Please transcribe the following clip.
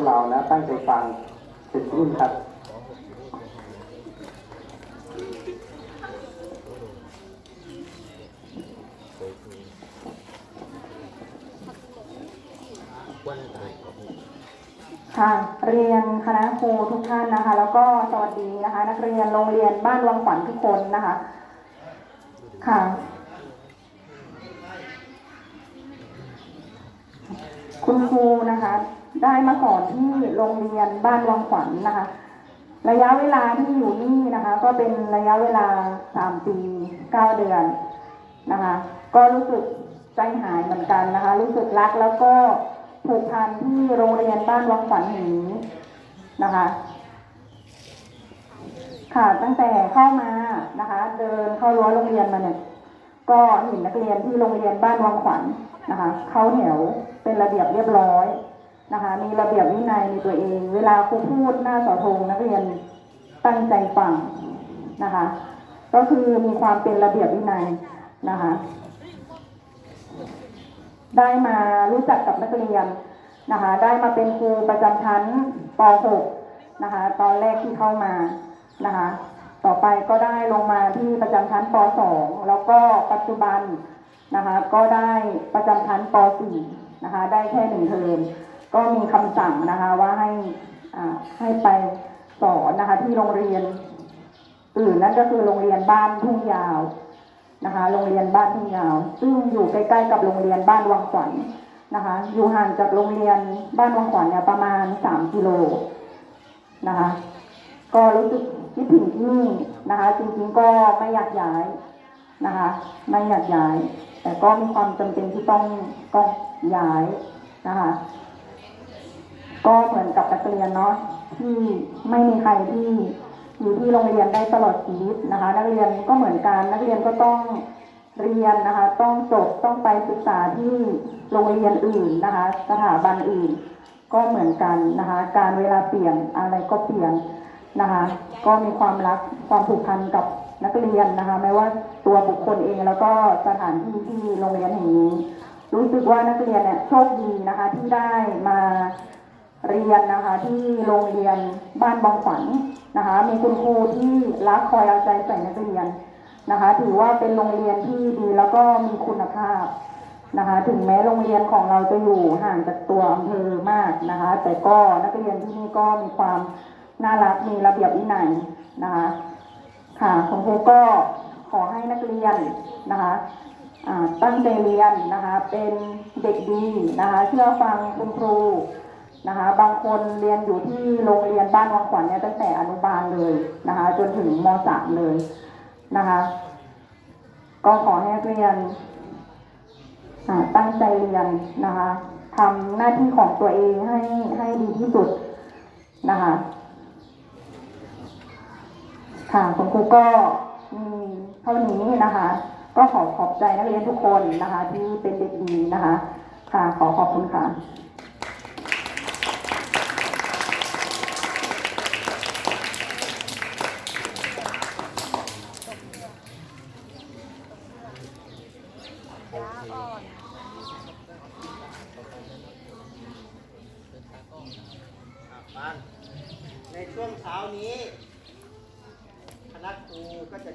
วกเรานะตั้งใจฟังเสร็จสิ้นครับค่ะเรียนคณะครูทุกท่านนะคะ แล้วก็สวัสดีนะคะ นักเรียนโรงเรียนบ้านวังขวัญทุกคนนะคะ ค่ะ คุณครูนะคะ ได้มาสอนที่โรงเรียนบ้านวังขวัญนะคะ ระยะเวลาที่อยู่นี่นะคะ ก็เป็นระยะเวลาสามปีเก้าเดือนนะคะ ก็รู้สึกใจหายเหมือนกันนะคะ รู้สึกรักแล้วก็ผูกพันที่โรงเรียนบ้านวังขวัญแห่งนี้นะคะค่ะตั้งแต่เข้ามานะคะ เดินเข้ารั้วโรงเรียนมาเนี่ย ก็เห็นนักเรียนที่โรงเรียนบ้านวังขวัญนะคะ เข้าแถวเป็นระเบียบเรียบร้อย นะคะ มีระเบียบวินัยในตัวเอง เวลาครูพูดหน้าเสาธงนักเรียนตั้งใจฟังนะคะ ก็คือมีความเป็นระเบียบวินัยนะคะ ได้มารู้จักกับนักเรียนนะคะ ได้มาเป็นครูประจำชั้นป .6 นะคะ ตอนแรกที่เข้ามานะคะ ต่อไปก็ได้ลงมาที่ประจำชั้นป .2 แล้วก็ปัจจุบันนะคะ ก็ได้ประจำชั้นป .4 นะคะ ได้แค่หนึ่งเทอม ก็มีคำสั่งนะคะว่าให้ให้ไปสอนนะคะที่โรงเรียนอื่นนั่นก็คือโรงเรียนบ้านทุ่งยาวนะคะ โรงเรียนบ้านทุ่งยาว ซึ่งอยู่ใกล้ๆกับโรงเรียนบ้านวังขวัญนะคะ อยู่ห่างจากโรงเรียนบ้านวังขวัญเนี่ยประมาณสามกิโลนะคะ ก็รู้สึกคิดถึงที่นี่นะคะ จริงๆก็ไม่อยากย้ายนะคะ ไม่อยากย้าย แต่ก็มีความจำเป็นที่ต้องต้องย้ายนะคะ ก็เหมือนกับนักเรียนเนาะที่ไม่มีใครที่อยู่ที่โรงเรียนได้ตลอดชีวิตนะคะ นักเรียนก็เหมือนกันนักเรียนก็ต้องเรียนนะคะ ต้องจบต้องไปศึกษาที่โรงเรียนอื่นนะคะ สถาบันอื่น ก็เหมือนกันนะคะ การเวลาเปลี่ยนอะไรก็เปลี่ยนนะคะ ก็มีความรักความผูกพันกับนักเรียนนะคะไม่ว่าตัวบุคคลเองแล้วก็สถานที่ที่โรงเรียนแห่งนี้ รู้สึกว่านักเรียนเนี่ยโชคดีนะคะที่ได้มา เรียนนะคะที่โรงเรียนบ้านบางขวัญนะคะ มีคุณครูที่รักคอยเอาใจใส่นักเรียนนะคะ ถือว่าเป็นโรงเรียนที่ดีแล้วก็มีคุณภาพนะคะ ถึงแม้โรงเรียนของเราจะอยู่ห่างจากตัวอำเภอมากนะคะ แต่ก็นักเรียนที่นี่ก็มีความน่ารักมีระเบียบวินัยนะคะค่ะคุณครูก็ขอให้นักเรียนนะคะตั้งใจเรียนนะคะ เป็นเด็กดีนะคะ เชื่อฟังคุณครู นะคะ บางคนเรียนอยู่ที่โรงเรียนบ้านวังขวัญเนี่ยตั้งแต่อนุบาลเลยนะคะ จนถึงม .3 เลยนะคะ ก็ขอให้นักเรียนตั้งใจเรียนนะคะทำหน้าที่ของตัวเองให้ให้ดีที่สุดนะคะ ค่ะคุณครูก็มีเท่านี้นะคะ ก็ขอขอบใจนักเรียนทุกคนนะคะ ที่เป็นเด็กดีนะคะ ค่ะขอขอบคุณค่ะ ฟังในช่วงเช้านี้คณะครูก็จะ